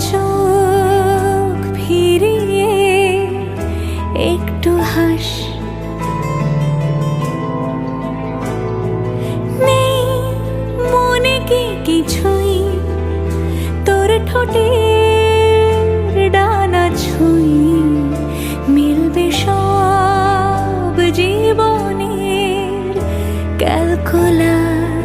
চোখ ফিরিয়ে একটু হাস। নেই মনে কি কিছুই? তোর ঠোঁটে ডানা ছুঁই। মিলবে সব জীবনের ক্যালকুলার